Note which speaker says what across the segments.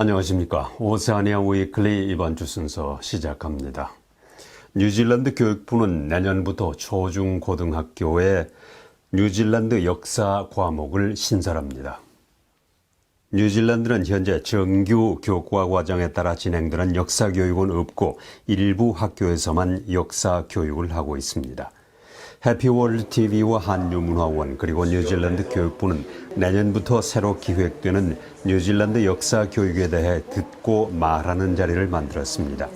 Speaker 1: 안녕하십니까. 오세아니아 위클리 이번 주 순서 시작합니다. 뉴질랜드 교육부는 내년부터 초중고등학교에 뉴질랜드 역사 과목을 신설합니다. 뉴질랜드는 현재 정규 교과 과정에 따라 진행되는 역사 교육은 없고 일부 학교에서만 역사 교육을 하고 있습니다. 해피월드 TV와 한유문화원 그리고 뉴질랜드 교육부는 내년부터 새로 기획되는 뉴질랜드 역사 교육에 대해 듣고 말하는 자리를 만들었습니다.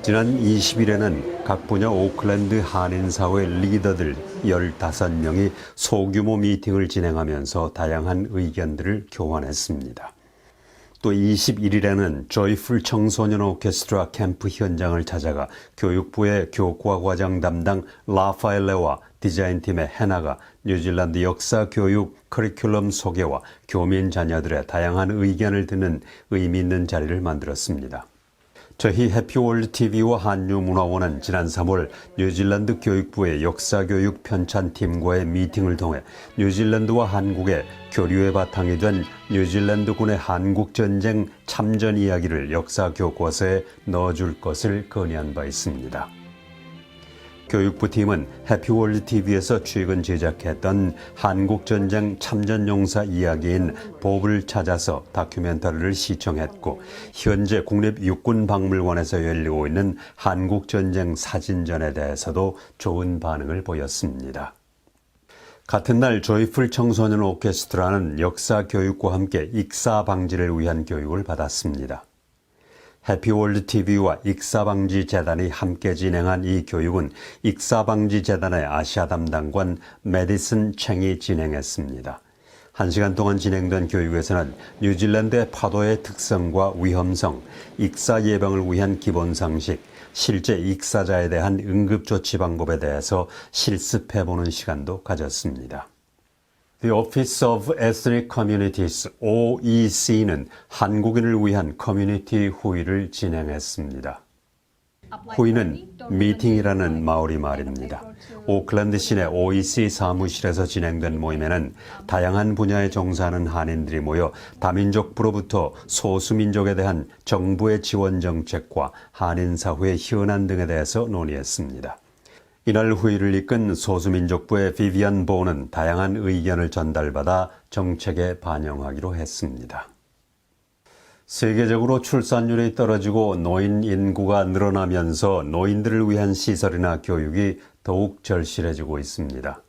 Speaker 1: 지난 20일에는 각 분야 오클랜드 한인사회 리더들 15명이 소규모 미팅을 진행하면서 다양한 의견들을 교환했습니다. 또 21일에는 조이풀 청소년 오케스트라 캠프 현장을 찾아가 교육부의 교과 과정 담당 라파엘레와 디자인팀의 해나가 뉴질랜드 역사 교육 커리큘럼 소개와 교민 자녀들의 다양한 의견을 듣는 의미 있는 자리를 만들었습니다. 저희 해피월드 TV와 한유문화원은 지난 3월 뉴질랜드 교육부의 역사교육 편찬팀과의 미팅을 통해 뉴질랜드와 한국의 교류의 바탕이 된 뉴질랜드군의 한국전쟁 참전 이야기를 역사 교과서에 넣어줄 것을 건의한 바 있습니다. 교육부 팀은 해피월드 TV에서 최근 제작했던 한국전쟁 참전용사 이야기인 법을 찾아서 다큐멘터리를 시청했고 현재 국립육군박물관에서 열리고 있는 한국전쟁 사진전에 대해서도 좋은 반응을 보였습니다. 같은 날 조이풀 청소년 오케스트라는 역사 교육과 함께 익사 방지를 위한 교육을 받았습니다. 해피월드 TV와 익사방지 재단이 함께 진행한 이 교육은 익사방지 재단의 아시아 담당관 메디슨 챙이 진행했습니다. 한 시간 동안 진행된 교육에서는 뉴질랜드의 파도의 특성과 위험성, 익사 예방을 위한 기본 상식, 실제 익사자에 대한 응급조치 방법에 대해서 실습해보는 시간도 가졌습니다. The Office of Ethnic Communities (OEC는) 한국인을 위한 커뮤니티 후의를 진행했습니다. 후의는 미팅이라는 마오리 말입니다. 오클랜드 시내 OEC 사무실에서 진행된 모임에는 다양한 분야에 종사하는 한인들이 모여 다민족부로부터 소수민족에 대한 정부의 지원 정책과 한인 사회의 현안 등에 대해서 논의했습니다. 이날 회의를 이끈 소수민족부의 비비안 보는 다양한 의견을 전달받아 정책에 반영하기로 했습니다. 세계적으로 출산율이 떨어지고 노인 인구가 늘어나면서 노인들을 위한 시설이나 교육이 더욱 절실해지고 있습니다.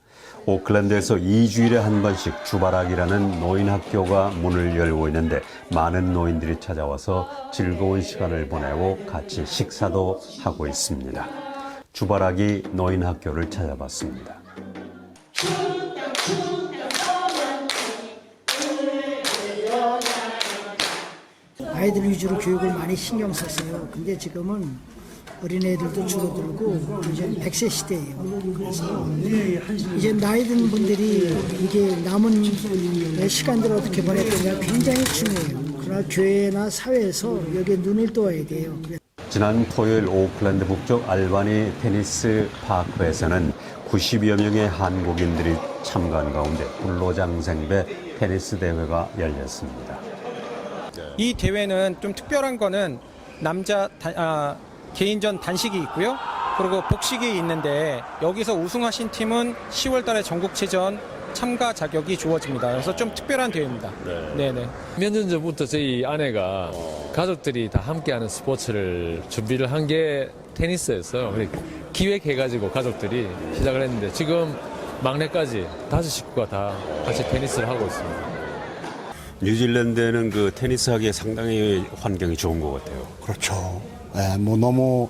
Speaker 1: 오클랜드에서 2주일에 한 번씩 주바락이라는 노인 학교가 문을 열고 있는데 많은 노인들이 찾아와서 즐거운 시간을 보내고 같이 식사도 하고 있습니다. 주바락이 노인 학교를 찾아봤습니다.
Speaker 2: 아이들 위주로 교육을 많이 신경 썼어요. 근데 지금은 어린애들도 줄어들고 이제 100세 시대예요. 그래서 이제 나이 든 분들이 이게 남은 시간들을 어떻게 보낼 거냐 굉장히 중요해요. 그러나 교회나 사회에서 여기에 눈을 떠야 돼요.
Speaker 1: 지난 토요일 오클랜드 북쪽 알바니 테니스 파크에서는 90여 명의 한국인들이 참가한 가운데 불로장생배 테니스 대회가 열렸습니다.
Speaker 3: 이 대회는 좀 특별한 거는 남자 단- 아, 개인전 단식이 있고요. 그리고 복식이 있는데 여기서 우승하신 팀은 10월 달에 전국체전 참가 자격이 주어집니다. 그래서 좀 특별한 대회입니다. 네, 네.
Speaker 4: 몇 년 전부터 저희 아내가 가족들이 다 함께하는 스포츠를 준비를 한 게 테니스였어요. 그래 기획해가지고 가족들이 시작을 했는데 지금 막내까지 다섯 식구가 다 같이 테니스를 하고 있습니다.
Speaker 1: 뉴질랜드에는 그 테니스 하기에 상당히 환경이 좋은 것 같아요.
Speaker 5: 그렇죠. 예, 뭐 너무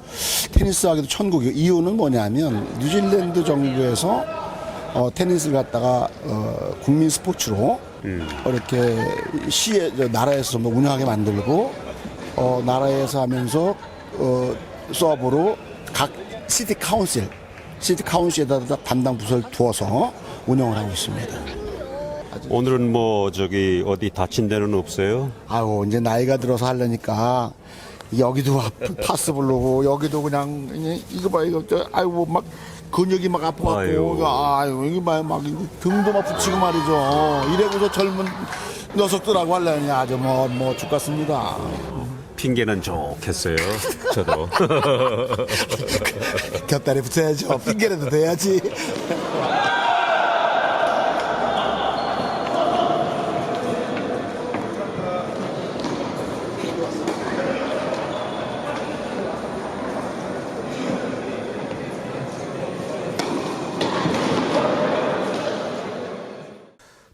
Speaker 5: 테니스 하기도 천국이고 이유는 뭐냐면 뉴질랜드 정부에서 어, 테니스를 갖다가 어, 국민 스포츠로 이렇게 시에 저 나라에서 뭐 운영하게 만들고 어, 나라에서 하면서 어, 수업으로 각 시티 카운슬 시티 카운슬에다 담당 부서를 두어서 운영을 하고 있습니다.
Speaker 1: 오늘은 뭐 저기 어디 다친 데는 없어요?
Speaker 5: 아유 이제 나이가 들어서 하려니까 여기도 아프- 파스 부르고 여기도 그냥 이- 이거 봐 이거 저 아이고 막 근육이 막 아파갖고
Speaker 1: 아유.
Speaker 5: 이거 아유 이거 봐요 막 이거 등도 막 붙이고 말이죠 이래고서 젊은 녀석들하고 하려니 아주 뭐, 뭐, 죽겠습니다.
Speaker 1: 핑계는 좋겠어요. 저도.
Speaker 5: 곁다리 붙여야죠. 핑계라도 대야지.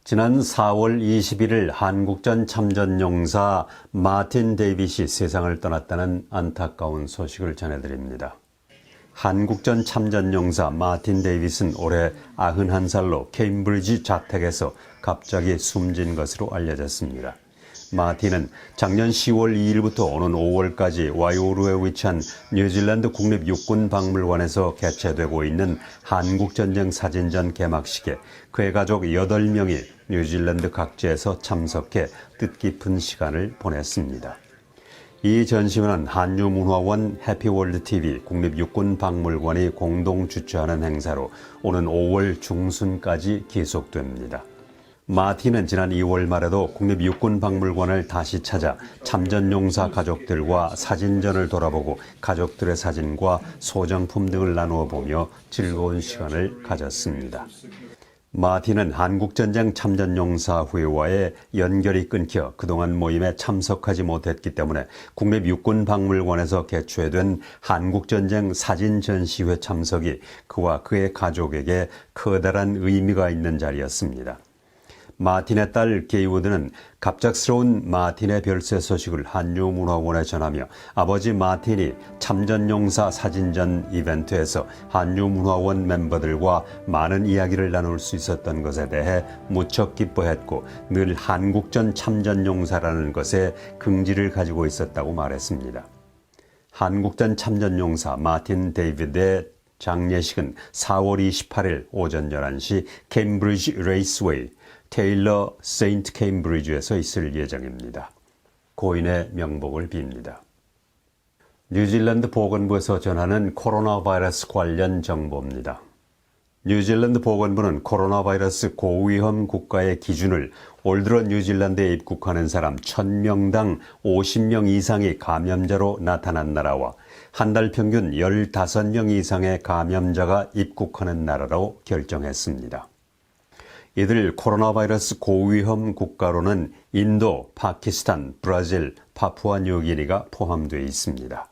Speaker 1: 지난 4월 21일 한국전 참전용사 마틴 데이빗이 세상을 떠났다는 안타까운 소식을 전해드립니다. 한국전 참전용사 마틴 데이빗은 올해 91살로 케임브리지 자택에서 갑자기 숨진 것으로 알려졌습니다. 마틴은 작년 10월 2일부터 오는 5월까지 와이오루에 위치한 뉴질랜드 국립 육군 박물관에서 개최되고 있는 한국전쟁 사진전 개막식에 그의 가족 8명이 뉴질랜드 각지에서 참석해 뜻깊은 시간을 보냈습니다. 이 전시회는 한유문화원 해피월드TV 국립육군박물관이 공동 주최하는 행사로 오는 5월 중순까지 계속됩니다. 마틴은 지난 2월 말에도 국립육군박물관을 다시 찾아 참전용사 가족들과 사진전을 돌아보고 가족들의 사진과 소장품 등을 나누어 보며 즐거운 시간을 가졌습니다. 마틴은 한국전쟁 참전용사 회와의 연결이 끊겨 그동안 모임에 참석하지 못했기 때문에 국립육군박물관에서 개최된 한국전쟁 사진 전시회 참석이 그와 그의 가족에게 커다란 의미가 있는 자리였습니다. 마틴의 딸 게이우드는 갑작스러운 마틴의 별세 소식을 한유문화원에 전하며 아버지 마틴이 참전용사 사진전 이벤트에서 한유문화원 멤버들과 많은 이야기를 나눌 수 있었던 것에 대해 무척 기뻐했고 늘 한국전 참전용사라는 것에 긍지를 가지고 있었다고 말했습니다. 한국전 참전용사 마틴 데이비드의 장례식은 4월 28일 오전 11시 캠브리지 레이스웨이 테일러 세인트 캠브리지에서 있을 예정입니다. 고인의 명복을 빕니다. 뉴질랜드 보건부에서 전하는 코로나 바이러스 관련 정보입니다. 뉴질랜드 보건부는 코로나 바이러스 고위험 국가의 기준을 올 들어 뉴질랜드에 입국하는 사람 1000명당 50명 이상이 감염자로 나타난 나라와 한 달 평균 15명 이상의 감염자가 입국하는 나라로 결정했습니다. 이들 코로나 바이러스 고위험 국가로는 인도, 파키스탄, 브라질, 파푸아 뉴기니가 포함되어 있습니다.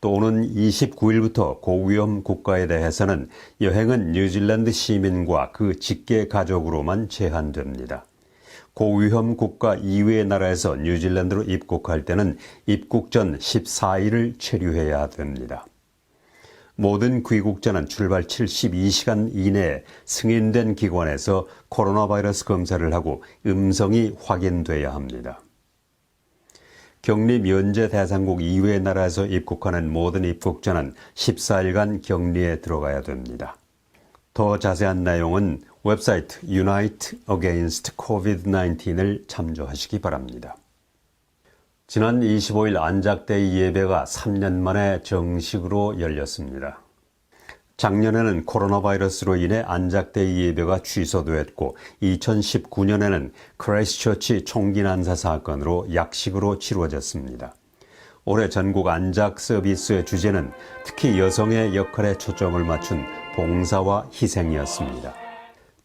Speaker 1: 또 오는 29일부터 고위험 국가에 대해서는 여행은 뉴질랜드 시민과 그 직계 가족으로만 제한됩니다. 고위험 국가 이외의 나라에서 뉴질랜드로 입국할 때는 입국 전 14일을 체류해야 됩니다. 모든 귀국자는 출발 72시간 이내에 승인된 기관에서 코로나 바이러스 검사를 하고 음성이 확인돼야 합니다. 격리 면제 대상국 이외의 나라에서 입국하는 모든 입국자는 14일간 격리에 들어가야 됩니다. 더 자세한 내용은 웹사이트 Unite Against COVID-19을 참조하시기 바랍니다. 지난 25일 안작대의 예배가 3년 만에 정식으로 열렸습니다. 작년에는 코로나 바이러스로 인해 안작대 예배가 취소되었고 2019년에는 크라이스처치 총기 난사 사건으로 약식으로 치루어졌습니다. 올해 전국 안작 서비스의 주제는 특히 여성의 역할에 초점을 맞춘 봉사와 희생이었습니다.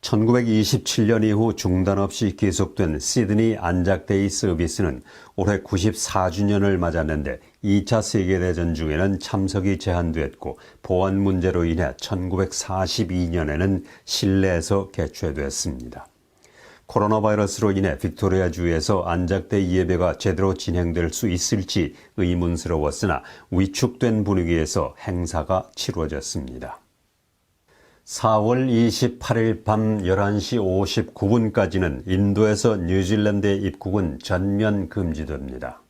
Speaker 1: 1927년 이후 중단 없이 계속된 시드니 안작데이 서비스는 올해 94주년을 맞았는데 2차 세계대전 중에는 참석이 제한됐고 보안 문제로 인해 1942년에는 실내에서 개최됐습니다. 코로나 바이러스로 인해 빅토리아 주에서 안작대 예배가 제대로 진행될 수 있을지 의문스러웠으나 위축된 분위기에서 행사가 치루어졌습니다. 4월 28일 밤 11시 59분까지는 인도에서 뉴질랜드의 입국은 전면 금지됩니다.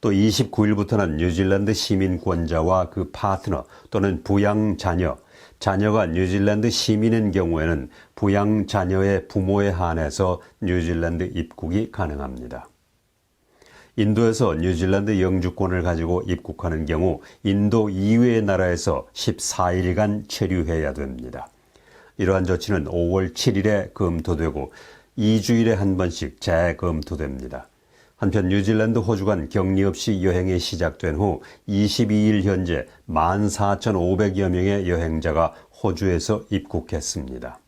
Speaker 1: 또 29일부터는 뉴질랜드 시민권자와 그 파트너 또는 부양 자녀, 자녀가 뉴질랜드 시민인 경우에는 부양 자녀의 부모에 한해서 뉴질랜드 입국이 가능합니다. 인도에서 뉴질랜드 영주권을 가지고 입국하는 경우 인도 이외의 나라에서 14일간 체류해야 됩니다. 이러한 조치는 5월 7일에 검토되고 2주일에 한 번씩 재검토됩니다. 한편 뉴질랜드 호주 간 격리 없이 여행이 시작된 후 22일 현재 14,500여 명의 여행자가 호주에서 입국했습니다.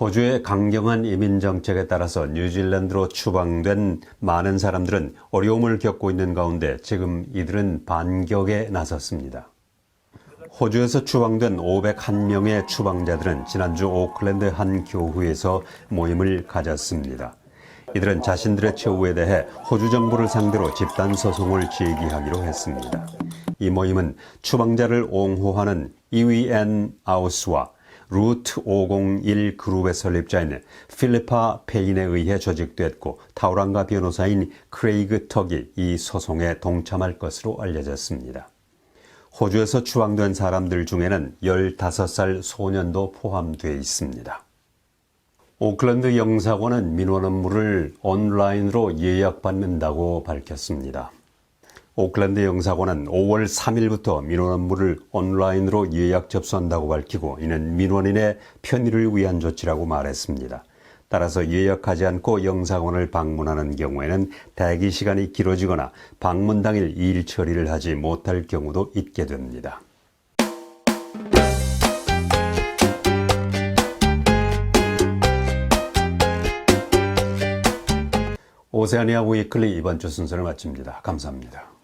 Speaker 1: 호주의 강경한 이민 정책에 따라서 뉴질랜드로 추방된 많은 사람들은 어려움을 겪고 있는 가운데 지금 이들은 반격에 나섰습니다. 호주에서 추방된 501명의 추방자들은 지난주 오클랜드 한 교회에서 모임을 가졌습니다. 이들은 자신들의 처우에 대해 호주 정부를 상대로 집단 소송을 제기하기로 했습니다. 이 모임은 추방자를 옹호하는 이위엔 아우스와 루트 501 그룹의 설립자인 필리파 페인에 의해 조직됐고 타우랑가 변호사인 크레이그 턱이 이 소송에 동참할 것으로 알려졌습니다. 호주에서 추방된 사람들 중에는 15살 소년도 포함되어 있습니다. 오클랜드 영사관은 민원 업무를 온라인으로 예약받는다고 밝혔습니다. 오클랜드 영사관은 5월 3일부터 민원 업무를 온라인으로 예약 접수한다고 밝히고 이는 민원인의 편의를 위한 조치라고 말했습니다. 따라서 예약하지 않고 영사관을 방문하는 경우에는 대기 시간이 길어지거나 방문 당일 일 처리를 하지 못할 경우도 있게 됩니다. 오세아니아 위클리 이번 주 순서를 마칩니다. 감사합니다.